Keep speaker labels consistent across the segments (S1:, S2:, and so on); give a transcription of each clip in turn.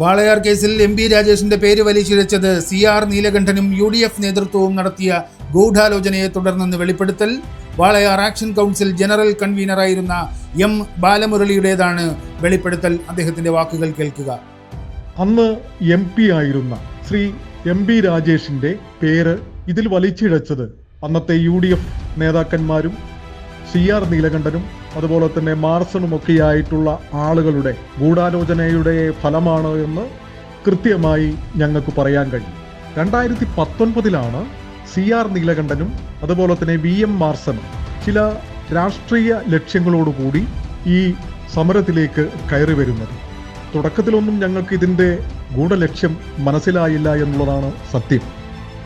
S1: വാളയാർ കേസിൽ M P രാജേഷിന്റെ പേര് വലിച്ചിഴച്ചത് സി ആർ നീലകണ്ഠനും യു ഡി എഫ് നേതൃത്വവും നടത്തിയ ഗൂഢാലോചനയെ തുടർന്നെന്ന് വെളിപ്പെടുത്തൽ. വാളയാർ ആക്ഷൻ കൗൺസിൽ ജനറൽ കൺവീനറായിരുന്ന എം ബാലമുരളിയുടേതാണ് വെളിപ്പെടുത്തൽ. അദ്ദേഹത്തിന്റെ വാക്കുകൾ കേൾക്കുക.
S2: അന്ന് എം പി ആയിരുന്ന ശ്രീ എം പി രാജേഷിന്റെ പേര് ഇതിൽ വലിച്ചിഴച്ചത് അന്നത്തെ യു ഡി എഫ് നേതാക്കന്മാരും സി ആർ നീലകണ്ഠനും അതുപോലെ തന്നെ മാർസണുമൊക്കെയായിട്ടുള്ള ആളുകളുടെ ഗൂഢാലോചനയുടെ ഫലമാണ് എന്ന് കൃത്യമായി ഞങ്ങൾക്ക് പറയാൻ കഴിയും. രണ്ടായിരത്തി പത്തൊൻപതിലാണ് സി ആർ നീലകണ്ഠനും അതുപോലെ തന്നെ വി എം മാർസണും ചില രാഷ്ട്രീയ ലക്ഷ്യങ്ങളോടുകൂടി ഈ സമരത്തിലേക്ക് കയറി വരുന്നത്. തുടക്കത്തിലൊന്നും ഞങ്ങൾക്ക് ഇതിന്റെ ഗൂഢലക്ഷ്യം മനസ്സിലായില്ല എന്നുള്ളതാണ് സത്യം.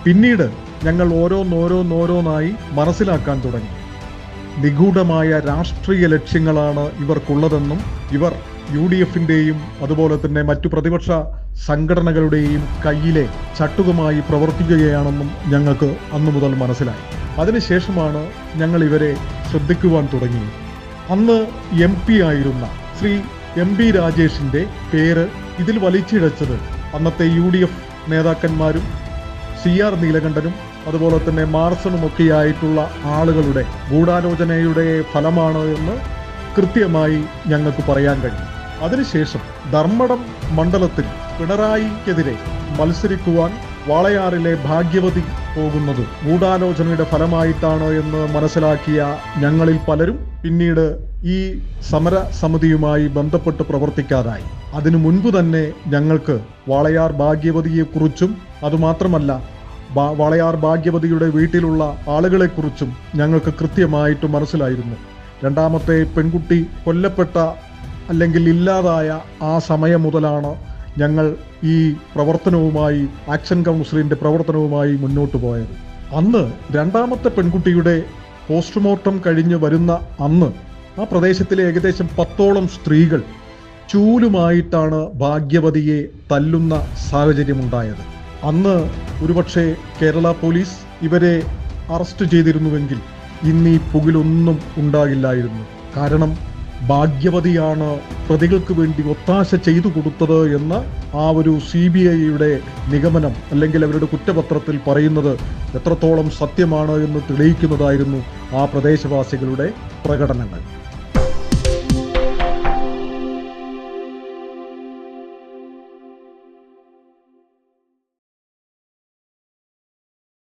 S2: പിന്നീട് ഞങ്ങൾ ഓരോന്നോരോന്നോരോന്നായി മനസ്സിലാക്കാൻ തുടങ്ങി. നിഗൂഢമായ രാഷ്ട്രീയ ലക്ഷ്യങ്ങളാണ് ഇവർക്കുള്ളതെന്നും ഇവർ യു ഡി എഫിന്റെയും അതുപോലെ തന്നെ മറ്റു പ്രതിപക്ഷ സംഘടനകളുടെയും കയ്യിലെ ചട്ടുകമായി പ്രവർത്തിക്കുകയാണെന്നും ഞങ്ങൾക്ക് അന്നു മുതൽ മനസ്സിലായി. അതിനുശേഷമാണ് ഞങ്ങൾ ഇവരെ ശ്രദ്ധിക്കുവാൻ തുടങ്ങിയത്. അന്ന് എം പി ആയിരുന്ന ശ്രീ എം ബി രാജേഷിന്റെ പേര് ഇതിൽ വലിച്ചിഴച്ചത് അന്നത്തെ യു ഡി എഫ് നേതാക്കന്മാരും സി ആർ നീലകണ്ഠനും അതുപോലെ തന്നെ മാർസണുമൊക്കെയായിട്ടുള്ള ആളുകളുടെ ഗൂഢാലോചനയുടെ ഫലമാണ് എന്ന് കൃത്യമായി ഞങ്ങൾക്ക് പറയാൻ കഴിയും. അതിനുശേഷം ധർമ്മടം മണ്ഡലത്തിൽ പിണറായിക്കെതിരെ മത്സരിക്കുവാൻ വാളയാറിലെ ഭാഗ്യവതി പോകുന്നത് ഗൂഢാലോചനയുടെ ഫലമായിട്ടാണ് എന്ന് മനസ്സിലാക്കിയ ഞങ്ങളിൽ പലരും പിന്നീട് ഈ സമര സമിതിയുമായി ബന്ധപ്പെട്ട് പ്രവർത്തിക്കാതായി. അതിനു മുൻപ് തന്നെ ഞങ്ങൾക്ക് വാളയാർ ഭാഗ്യവതിയെക്കുറിച്ചും അതുമാത്രമല്ല വാളയാർ ഭാഗ്യവതിയുടെ വീട്ടിലുള്ള ആളുകളെക്കുറിച്ചും ഞങ്ങൾക്ക് കൃത്യമായിട്ട് മനസ്സിലായിരുന്നു. രണ്ടാമത്തെ പെൺകുട്ടി കൊല്ലപ്പെട്ട അല്ലെങ്കിൽ ഇല്ലാതായ ആ സമയം മുതലാണ് ഞങ്ങൾ ഈ പ്രവർത്തനവുമായി ആക്ഷൻ കൗൺസിലിന്റെ പ്രവർത്തനവുമായി മുന്നോട്ട് പോയത്. അന്ന് രണ്ടാമത്തെ പെൺകുട്ടിയുടെ പോസ്റ്റ്മോർട്ടം കഴിഞ്ഞ് വരുന്ന അന്ന് ആ പ്രദേശത്തിലെ ഏകദേശം പത്തോളം സ്ത്രീകൾ ചൂലുമായിട്ടാണ് ഭാഗ്യവതിയെ തല്ലുന്ന സാഹചര്യമുണ്ടായത്. അന്ന് ഒരുപക്ഷെ കേരള പോലീസ് ഇവരെ അറസ്റ്റ് ചെയ്തിരുന്നുവെങ്കിൽ ഇന്ന് ഈ പുകിലൊന്നും ഉണ്ടാകില്ലായിരുന്നു. കാരണം ഭാഗ്യവതിയാണ് പ്രതികൾക്ക് വേണ്ടി ഒത്താശ ചെയ്തു കൊടുത്തത് എന്ന ആ ഒരു സി ബി ഐയുടെ നിഗമനം അല്ലെങ്കിൽ അവരുടെ കുറ്റപത്രത്തിൽ പറയുന്നത് എത്രത്തോളം സത്യമാണ് എന്ന് തെളിയിക്കുന്നതായിരുന്നു ആ പ്രദേശവാസികളുടെ പ്രകടനങ്ങൾ.